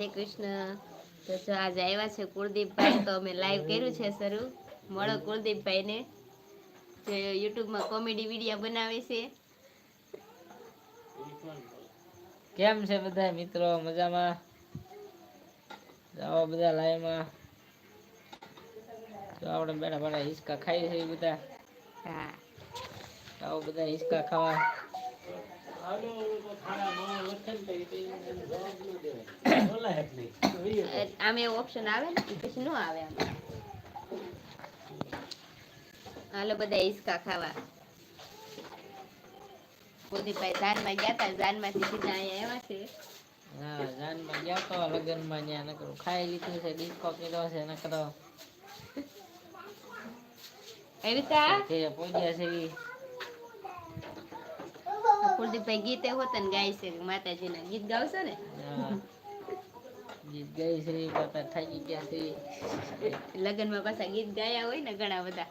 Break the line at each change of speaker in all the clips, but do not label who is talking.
શ્રી કૃષ્ણ. તો જો આજે આવ્યા છે કુલદીપભાઈ તો અમે લાઈવ કર્યું છે શરૂ. મળો કુલદીપભાઈને જે યુટ્યુબમાં કોમેડી વીડિયો બનાવે છે.
કેમ છે બધા મિત્રો? મજામાં? જાઓ બધા લાઈવમાં. જો આપણે બેઠા બેઠા હિસકા ખાઈ છે બધા.
હા.
આવો બધા હિસકા ખાવા.
આમે એવું ઓપ્શન આવે ને પછી નો આવે આમ. હાલો બધા હિસકા ખાવા. કુલદીપભાઈ જાનમાં ગયા હતા જાનમાંથી સીધા અહીંયા આવ્યા છે.
હા જાનમાં ગયા તો લગ્નમાં ત્યાં નકરું ખાઈ લીધું છે ડિસ્કો કીધો છે નકરો
એવિકા
રીતે છે ઈ.
કુલદીપભાઈ ગીતે હોત ને ગાય છે માતાજીના ગીત ગાવશો ને?
ગીત ગાય છે પાપા થાકી ગયા છે.
લગ્નમાં પાછા ગીત ગાયા હોય ને ઘણા બધા.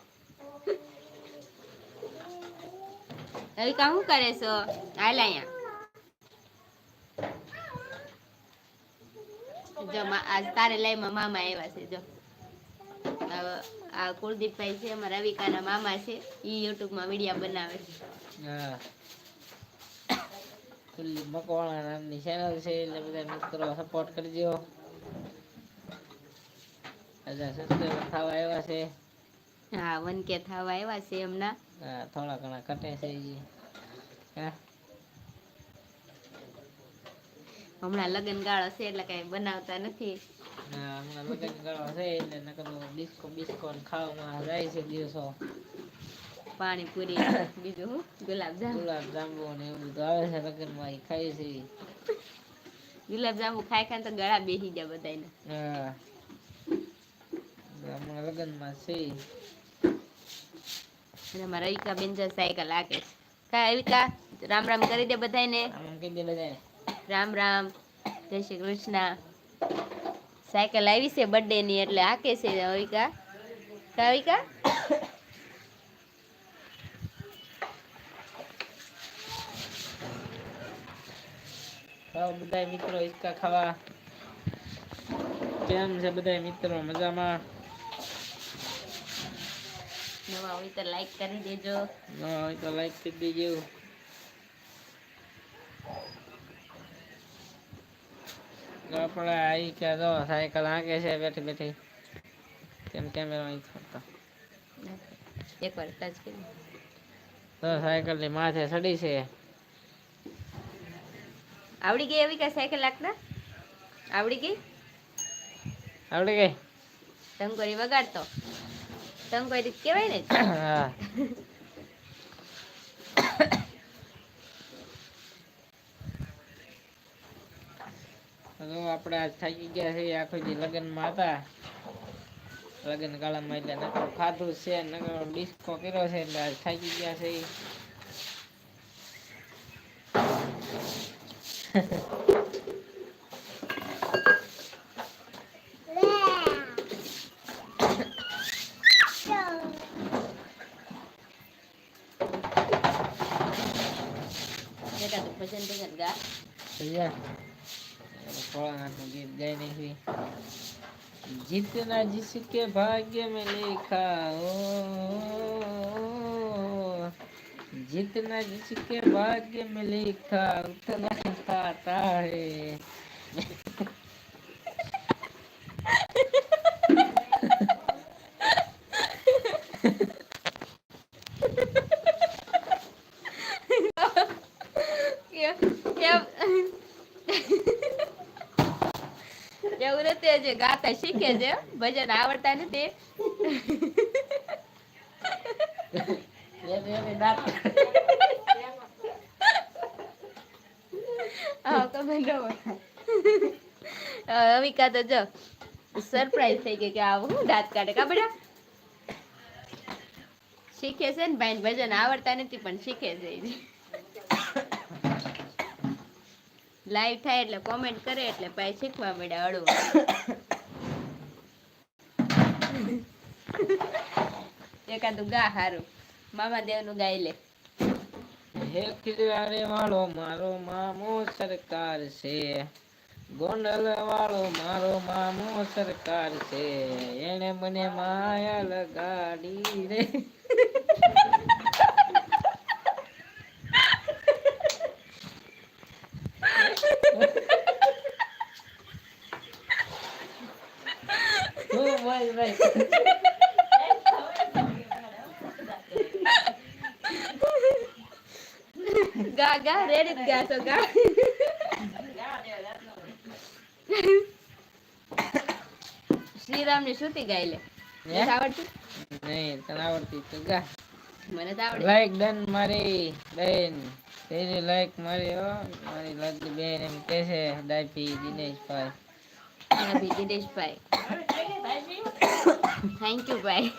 હવે કા શું કરે છો? હાલ અહીંયા. જો મા- આજ તારે લાઈમાં મામા આવ્યા છે જો. આ- કુલદીપભાઈ છે અમારા રવિકાના મામા છે ઈ યુટ્યુબમાં વીડિયો બનાવે છે.
હા. ખુલ્લી મકવાણા નામની ચેનલ છે એટલે બધા મિત્રો સપોર્ટ કરજો. હજાર સબસ્ક્રાઈબર થવા આવ્યા છે.
હા વન કે થવા આવ્યા છે હમણાં.
હા થોડા ઘણા કટે છે હા?
હમણાં લગ્ન ગાળો છે એટલે કઈ બનાવતા નથી.
હા હમણાં લગ્ન છે એટલે નકર ડિસ્કો બિસ્કો ખાવામાં જાય છે દિવસો.
પાણીપુરી બીજું હું? ગુલાબજાંબુ.
ગુલાબ ને એવું બધું આવે છે લગ્નમાં ઈ ખાય છે.
ગુલાબજાંબુ ખાઈ ખાઈ તો ગળા બેસી ગયા બધાને
હા. હમણાં લગ્નમાં છે.
અને અમારા રવિકા બેન જે સાયકલ છે. કા રવિકા રામ રામ કરી દે બધાને
રામ કહી દે બધાને
રામ રામ. જય શ્રી કૃષ્ણ. સાયકલ આવી છે બર્થડે ની એટલે હાકે છે રવિકા કા રવિકા
આવો બધા મિત્રો હિચકા ખાવા. કેમ છે બધા મિત્રો? મજામાં?
નવા હોય તો લાઈક કરી દેજો.
નવા હોય તો લાઈક કરી દેજો. તો આપણે આવી કે જો સાયકલ આગે છે બેઠી બેઠી. કેમ કેમેરો અહીં ફરતો?
એકવાર ટચ કરી.
તો સાયકલની માથે સડી છે.
આવડી ગઈ એવી કે સાયકલ લાગતા આવડી ગઈ?
આવડી ગઈ.
ટંકોરી વગાડતો. ટંકોરી કહેવાય ને?
હા. તો આપણે આજ થાકી ગયા છે આખો દી લગ્નમાં હતા. લગ્ન ગાળામાં એટલે નકર ખાધું છે નકરો ડિસ્કો કર્યો છે એટલે આજ થાકી ગયા છે Dekat
tu pesen dekat tak? Saya.
Kalau aku git gay nahi. जितना जिसके भाग्य में लिखा हो जितना जिसके भाग्य में लिखा उतना ही पाता है
એવું નથી જે ગાતા શીખે છે ભજન આવડતા નથી અવિકા તો જો સરપ્રાઈઝ થઈ ગઈ કે આવું દાંત કાઢે. કા બેટા? શીખે છે ને ભાઈ ભજન આવડતા નથી, પણ શીખે છે લાઈવ થાય એટલે કોમેન્ટ કરે એટલે ભાઈ શીખવા મળે અડવું એકાદું ગા હારું. મામા દેવનું ગાઈ લે.
હે ખીલવારે વાળો મારો મામો સરકાર છે. ગોંડલ વાળો મારો મામો સરકાર છે. એને મને માયા લગાડી રે. હું બોલ ભાઈ.
ગા ગા રેડી જ ગા તો ગા શ્રીરામની શ્રુતિ ગાઈ લે આવડતી?
નહીં તને આવડતી તો ગા.
મને તો આવડે
લાઈક ડન મારી બેન તેરી લાઈક મારી હો મારી લાગી બેન એમ કે છે ડાયપી દિનેશભાઈ.
ભાભી દિનેશભાઈ. થેન્ક યુ ભાઈ.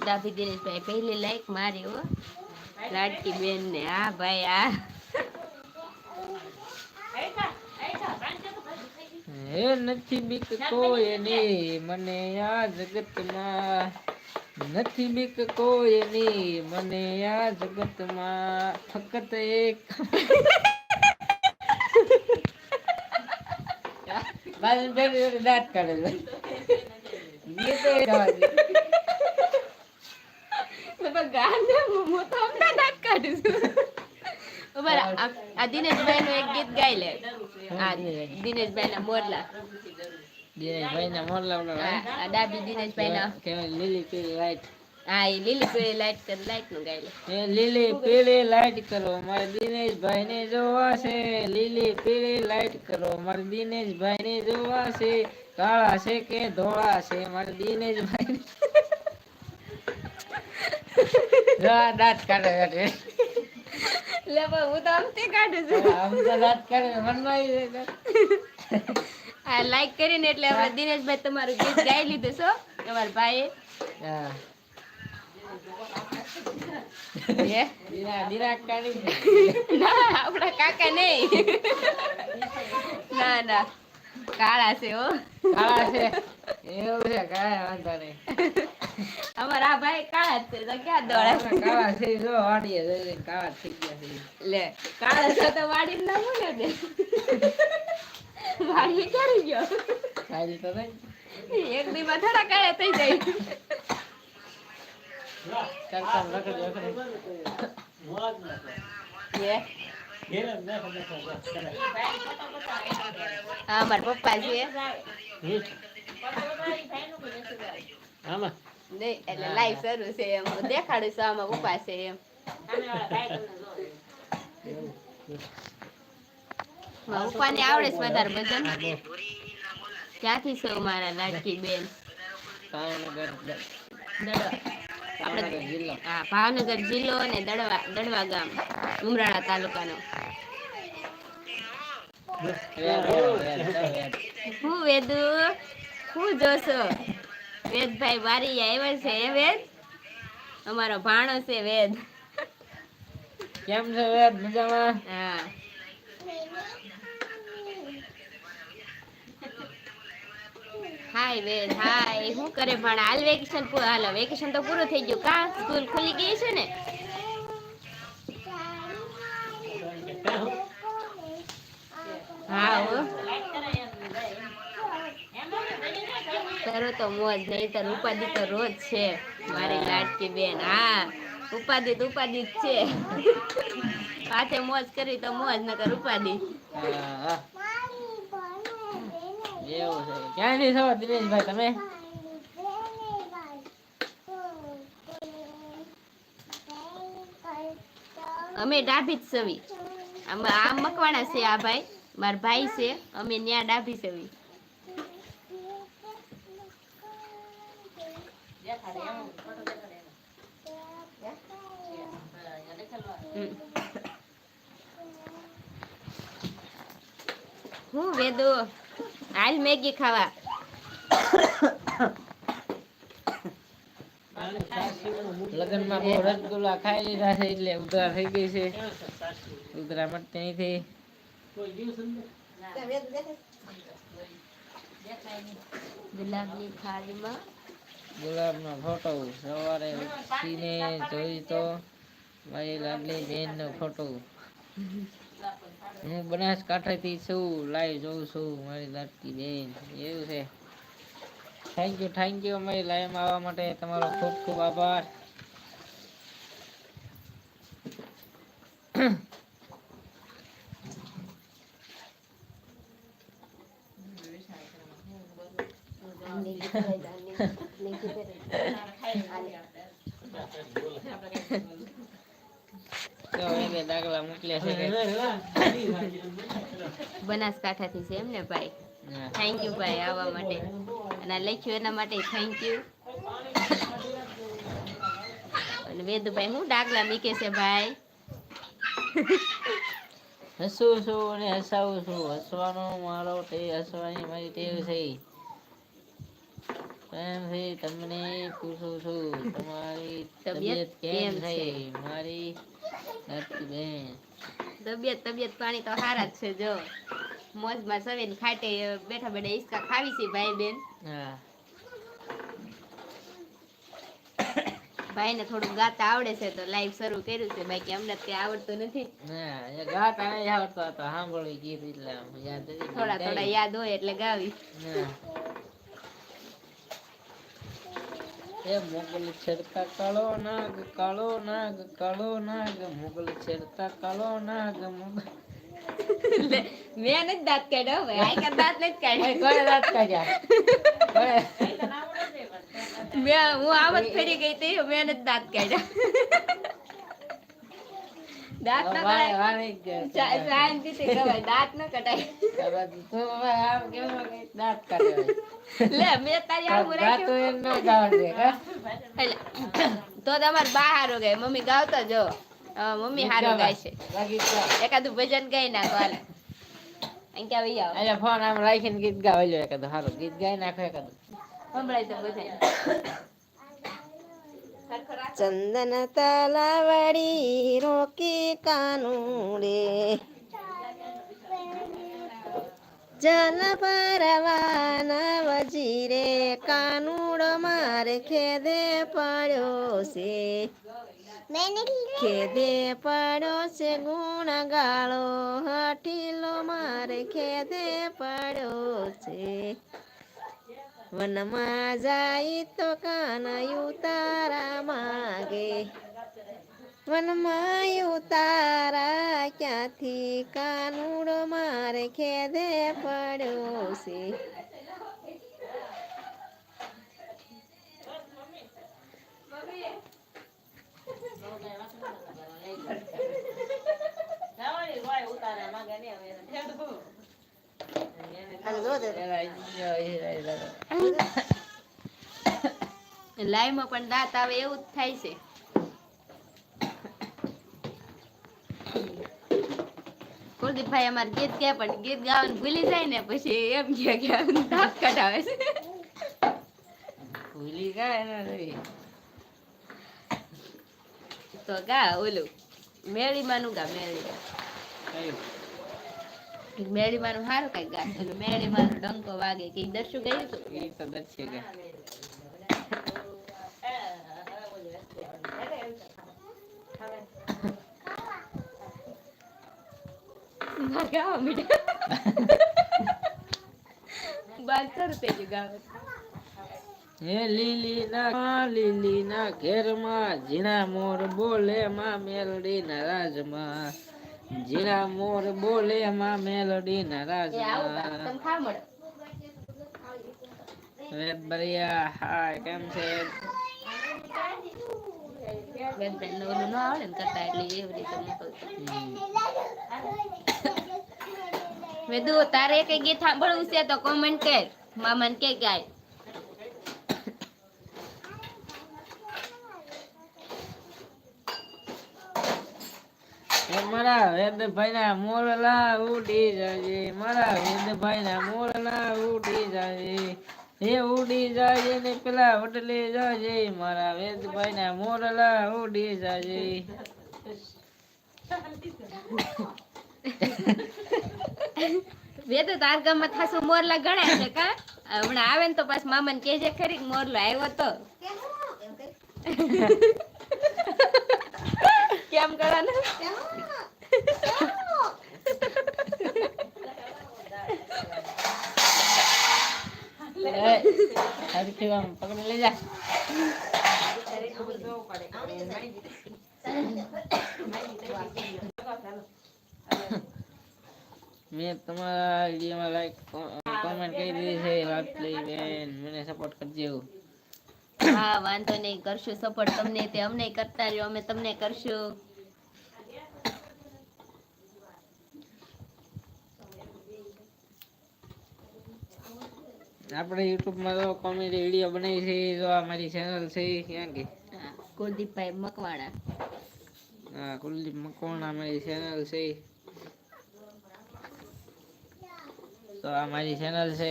ડાભી દિનેશભાઈ પહેલી લાઈક મારી હો. લાડકી બેન ને હા ભાઈ આ
હે નથી બીક કોઈની મને આ જગતમાં. નથી બીક કોઈની મને આ જગતમાં. ફક્ત એક. બાજુ દાંત કાઢે છે. ગાવા
ગાને હું તો દાંત કાઢું છું બરાબર આ દિનેશભાઈ નું એક ગીત ગાઈ લે. આ દિનેશભાઈ ના મોરલા.
દિનેશભાઈ ના મોરલા ઓલા
આ ડાબી દિનેશભાઈ ના
કહેવાય લીલી પીળી લાઈટ.
હા એ લીલી પીળી લાઈટ કર લાઈટનું ગાઈ લે.
એ લીલી પીળી લાઈટ કરો મારે દિનેશભાઈ ને જોવા છે. લીલી પીળી લાઈટ કરો મારે દિનેશભાઈ ને જોવા છે. કાળા છે કે ધોળા છે મારે દિનેશભાઈ દાંત કાઢે એટલે.
લે પણ હું તો આમથી કાઢું છું
આમ તો દાંત કાઢે મનમાં
આ લાઈક કરીને એટલે હવે દિનેશભાઈ તમારું ગીત ગાઈ લીધું છો તમારા ભાઈએ.
હા. કાઢી
આપણા કાકા નહીં. ના ના. કાળા છે હો.
કાળા છે. એવું છે કાંઈ વાંધો નહીં.
અમારા ભાઈ કાળા છે તો ક્યાં દોડા
કાળા છે જો વાડીએ જઈને કાળા થઈ ગયા છે
લે કાળા છે તો વાડી ના બોલે દે વાડી ક્યારે ગયો.
સારી તો નહીં
એક દી માં થોડા કાળા થઈ જાય? હા મારા પપ્પા છે.
આમાં.
નહીં એટલે લાઈવ શરૂ છે એમ. દેખાડું છું આમાં પપ્પા છે એમ. પપ્પાને આવડે છે વધારે ભજન ક્યાંથી છો મારા લાડકી બેન? હા ભાવનગર જિલ્લો અને દડવા દડવા ગામ ઉમરાળા તાલુકાનો. હું વેદુ? હું જોશો? વેદભાઈ બારી આવ્યા છે એ વેદ? અમારો ભાણો છે વેદ.
કેમ છે વેદ? મજામાં?
હા. હાય વેદ હાય. શું કરે ભણ? હાલ વેકેશન પૂરું હાલો વેકેશન તો પૂરું થઈ ગયું. કા? સ્કૂલ ખુલી ગઈ છે ને? હા હો. તારો તો મોજ નહીં તાર ઉપાધિ તો રોજ છે. મારી લાડકી બેન હા ઉપાધિ તો ઉપાધિ જ છે. સાથે મોજ કરી તો મોજ નકર ઉપાધિ.
હા, હા. એવું છે દિનેશભાઈ તમે?
અમે ડાભી જ સવી આમ આ મકવાણા છે આ ભાઈ. મારા ભાઈ છે અમે ન્યા ડાભી સવી હું વેદો? હાલ મેગી ખાવા.
લગ્નમાં બહુ રસગુલ્લા ખાઈ લીધા છે એટલે ઉધરા થઈ ગઈ છે. ઉધરા મળતી નથી
ગુલાબની થાળીમાં
ગુલાબનો ફોટો સવારે ઉઠીને જોઈ તો મારી લાડલી બહેનનો ફોટો હું બનાસકાંઠાથી છું, લાઈવ જોઉં છું મારી લાડકી બેન. એવું છે. થેન્ક યુ થેન્ક યુ અમારી લાઈવમાં આવવા માટે તમારો ખૂબ ખૂબ આભાર જો એને દાખલા મોકલ્યા છે
બનાસકાંઠાથી છે એમ ને ભાઈ થેન્ક યુ ભાઈ આવવા માટે. અને લખ્યું એના માટે થેન્ક યુ અને વેદુભાઈ હું ડાગલા મીકે છે ભાઈ?
હસું છું અને હસાવું છું. હસવાનો મારો તે હસવાની મારી ટેવ છે. પ્રેમથી તમને પૂછું છું તમારી
તબિયત
કેમ છે? મારી નથી બેન.
તબિયત તબિયત પાણી તો સારા જ છે જો. મોજમાં સવેન ખાટે બેઠા બેઠા ઈસકા ખાવી છે ભાઈ બેન
ભાઈ
ને થોડું ગાતા આવડે છે તો લાઈવ શરૂ કર્યું છે બાકી અમને તો આવડતું નથી.
ગાતા આવડતો હતો સાંભળવી ગીત એટલે
થોડા થોડા યાદ હોય એટલે ગાવી
ના. એ મોગલ છેડતા કાળો નાગ કાળો નાગ કાળો નાગ મોગલ છેડતા કાળો નાગ મોગલ
મેં નથી દાંત કાઢ્યો ભાઈ કે દાંત નથી કાઢ્યા.
કોણે દાંત કાઢ્યા?
મેં હું આવત ફરી ગઈ હતી મેં નથી દાંત કાઢ્યા. દાંત ન
કટાય.
ચા- શાંતિથી કહેવાય દાંત ન કટાય
હવે હવે આમ કેમ કે દાંત કાઢ્યા?
લે મેં તારી આવું રાખ્યું.
એમ ન ગાવજે, હા?
તો તમારે બા હારો ગાય. મમ્મી ગાવતા જો મમ્મી હારો ગાય છે. એકાદું ભજન ગાઈ નાખો હાલે.
અહીંયા ફોન આમ રાખીને ગીત ગાવા લ્યો એકાદું. સારું ગીત ગાઈ નાખો એકાદું.
સંભળાય તો બધાય
ચંદન તલાવડી રોકી કાનુડે. જલ પરવાના વજીરે કાનુડો મારે ખેદે પડ્યો છે. ખેદે પડ્યો છે ગુણ ગાળો હઠીલો મારે ખેદે પડ્યો છે. વનમાં જાય તો કાનયું તારા માગે. વનમાં તારા ક્યાંથી કાનુડ મારે ખેદે પડ્યો છે.
લાઈમાં પણ દાંત આવે એવું જ થાય છે. કુલદીપભાઈ અમારે ગીત કે પણ ગીત ગાવાનું ભૂલી જાય ને પછી એમ કે કે દાંત કઢાવે છે
ભૂલી ગયા.
તો ગા ઓલું મેળીમાંનું ગા મેળી? મેળીમાંનું સારું કઈ ગા મેળીમાંનો ડંકો વાગે કે દર્શુ ગયું હતું
એ તો દર્શે ગયા.
મારે આવા મીઠા બાદ શરૂ થઈ ગયું ગાવા
હે લીલી ના લીલી ના ઘેરમાં ઝીણા મોર બોલે માં મેલડી ના રાજમાં મોર બોલે માં મેલડી ના રાજમાં. હાય કેમ છે?
ને આવડે ને કરતા એટલે એવી રીતે મોકલતો.
હમ.
વેદુ તારે કઈ ગીત સાંભળવું છે તો કોમેન્ટ કર. મામાને કે ગાય
મારા મારા વેદભાઈ ના મોરલા ઉડી જાજે, મારા વેદભાઈ ના મોરલા ઉડી જાય હે ઉડી જાય ને પેલા વડલે જાય મારા વેદભાઈ ના મોરલા ઉડી જાય
વેદ તાર ગામમાં થાસો મોરલા ગણાય છે કા? હમણાં આવે ને તો પાછ મામાને કેજે ખરી મોરલો આવ્યો તો. કેમ
કરા મેં તમારા વિડીયોમાં લાઈક કોમેન્ટ કરી દીધી છે લાડલી બેન મને સપોર્ટ કરજો.
હા વાંધો નહીં કરશું સપોર્ટ તમને તે અમને કરતા રહ્યો અમે તમને કરશું.
આપણે યુટ્યુબમાં તો કોમેડી વીડિયો બનાવી છે જો આ મારી ચેનલ છે ક્યાં કે?
કુલદીપ કુલદીપભાઈ મકવાણા.
હા કુલદીપ મકવાણા મારી ચેનલ છે. તો આ મારી ચેનલ છે.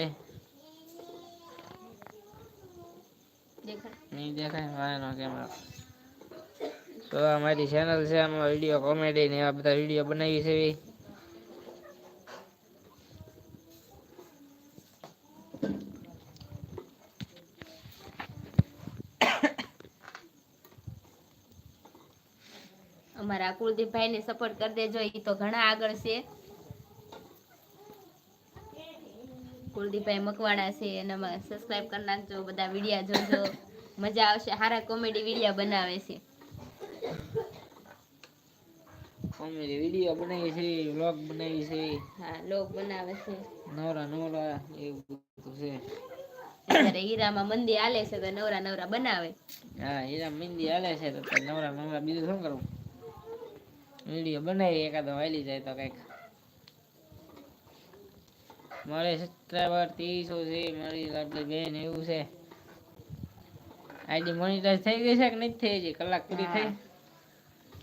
નહીં દેખાય વાયનો કેમેરા તો આ મારી ચેનલ છે આમાં વીડિયો કોમેડી ને એવા બધા વીડિયો બનાવી છે એવી.
અમારા કુલદીપભાઈ ને સપોર્ટ કરી દેજો એ તો ઘણા આગળ છે. કુલદીપભાઈ મકવાણા છે એનામાં સબસ્ક્રાઇબ કરી નાખજો બધા વિડીયા જોજો. મજા આવશે સારા કોમેડી વિડીયા બનાવે છે.
કોમેડી વીડિયો બનાવી છે વ્લોગ બનાવી છે.
હા લોક બનાવે છે.
નવરા નવરા એવું બધું છે.
અત્યારે હીરામાં મંદી આલે છે તો નવરા નવરા બનાવે.
હા હીરા મંદી હાલે છે તો નવરા નવરા બીજું શું કરવું વીડિયો બનાવી એકાદો વાલી જાય તો કંઈક. મારે સબસ્ક્રાઈબર ત્રીસો છે મારી લાડલી બેન એવું છે. આઈડી મોનિટાઈઝ થઈ ગઈ છે કે નથી થઈ હજી? કલાક પૂરી થઈ.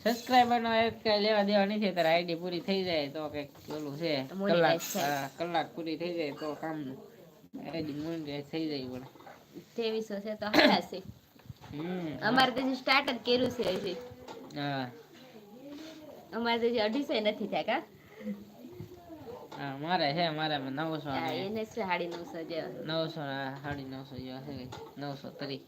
સબસ્ક્રાઈબરનો એક કઈ લેવા દેવા નથી તારે આઈડી પૂરી થઈ જાય તો કંઈક ઓલું છે. કલાક હા, કલાક પૂરી થઈ જાય તો કામ આઈડી મોનિટાઈઝ થઈ જાય પણ.
ત્રેવીસો છે તો હારા છે. અમારે તો સ્ટાર્ટ જ કર્યું છે હજી.
હા.
અમારે તો હજી અઢીસો નથી થયા કા?
હા મારે છે મારે નવસો
હા,
ને
એને છે સાડી નવસો જેવા.
નવસો ને સાડી નવસો જેવા છે કંઈક. નવસો તરી.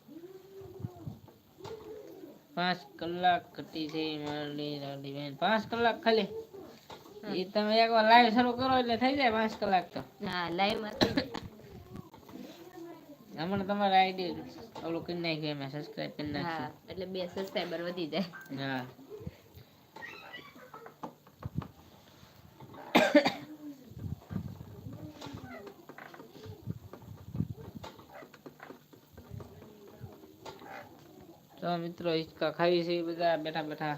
પાંચ કલાક ઘટી છે મારી લાડી બેન. પાંચ કલાક ખાલી? એ તમે એકવાર લાઈવ શરૂ કરો એટલે થઈ જાય પાંચ કલાક તો.
હા લાઈવમાં થઈ જાય.
હમણાં તમારે આઈડી ઓલું કરી નાખ્યું એમાં સબસ્ક્રાઇબ કરી
હા
નાખ્યું
એટલે બે સબસ્ક્રાઈબર વધી જાય.
હા. તો મિત્રો હિચકા ખાવી છે બધા બેઠા બેઠા.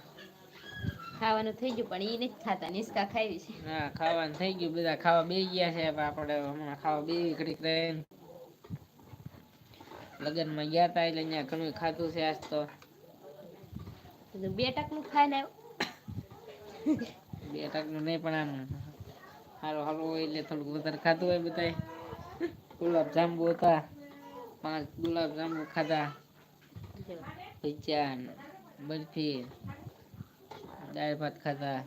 ખાવાનું થઈ ગયું પણ ઈ નથી ખાતા નિસ્કા ખાવી છે.
હા ખાવાનું થઈ ગયું બધા ખાવા બે ગયા છે આપણે હમણાં ખાવા બે ઘડીક રહીને લગ્નમાં ગયા તા એટલે અહીંયા ઘણું ખાધું છે આજ તો.
બે બે ટકનું ખાઈ ને
બે ટકનું નહીં પણ આમ સારું સારું હોય એટલે થોડુંક વધારે ખાધું હોય બધાય. ગુલાબ જાંબુ હતા પાંચ ગુલાબ જાંબુ ખાધા. ભજીયા બરફી દાળ ભાત ખાધા.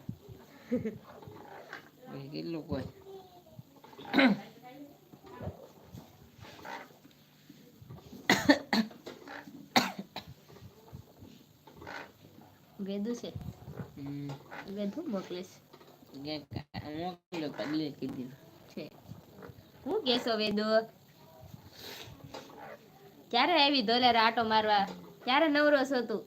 કેટલું કોઈ?
વેદુ છે? વેદુ મોકલીશ.
મોકલ્યો તો delete
છે. હું કેશો વેદુ? ક્યારે આવી ધોલેર આટો મારવા? ક્યારે નવરો છો તું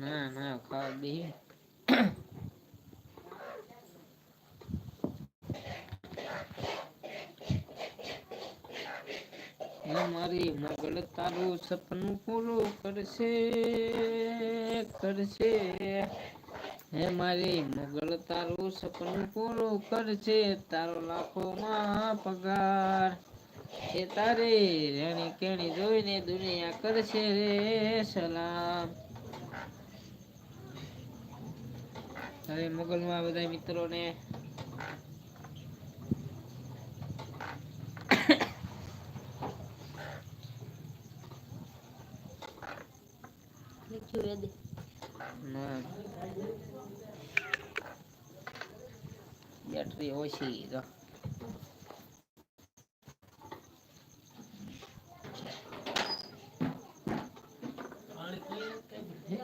ના ના ખાવા બેહી હે મારી મગલ તારું સપનું પૂરું કરશે કરશે. હે મારી મગલ, તારું સપનું પૂરું કરશે, તારો લાખોમાં પગાર. એ તારે રેણી કેણી જોઈને દુનિયા કરશે રે સલામ. હવે મોગલમાં બધા મિત્રોને
વેદી
બેટરી ઓછી તો.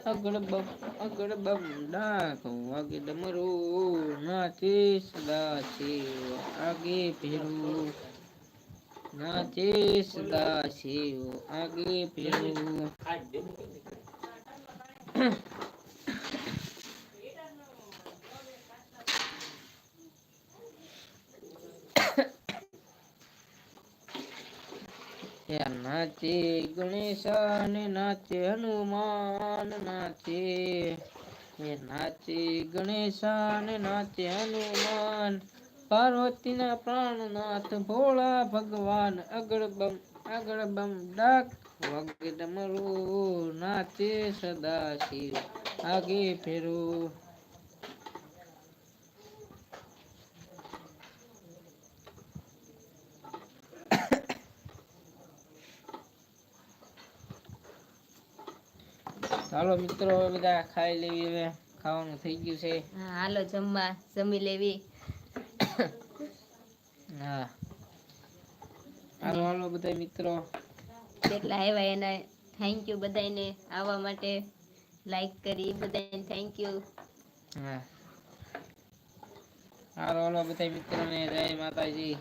આગળ બબ ના બબ ડાક વાગે ડમરો નાચે સદા છે, આગે ભેરું નાચે સદા છે, આગે ભેરું નાચે ગણેશ ને નાચે હનુમાન નાચે. એ નાચે ને નાચે હનુમાન. પાર્વતીના પ્રાણનાથ ભોળા ભગવાન અગળબમ અગળબમ ડાક વગે ડમરું નાચે સદા શિવ આગે ફેરું. ચાલો મિત્રો બધા ખાઈ લેવી હવે. ખાવાનું થઈ ગયું છે.
હાલો જમવા જમી લેવી.
હા. હાલો હાલો બધા મિત્રો.
જેટલા આવ્યા એના થેન્ક યુ બધાને આવવા માટે લાઈક કરી બધાને થેન્ક યુ
હા. હાલો બધા મિત્રોને, જય માતાજી.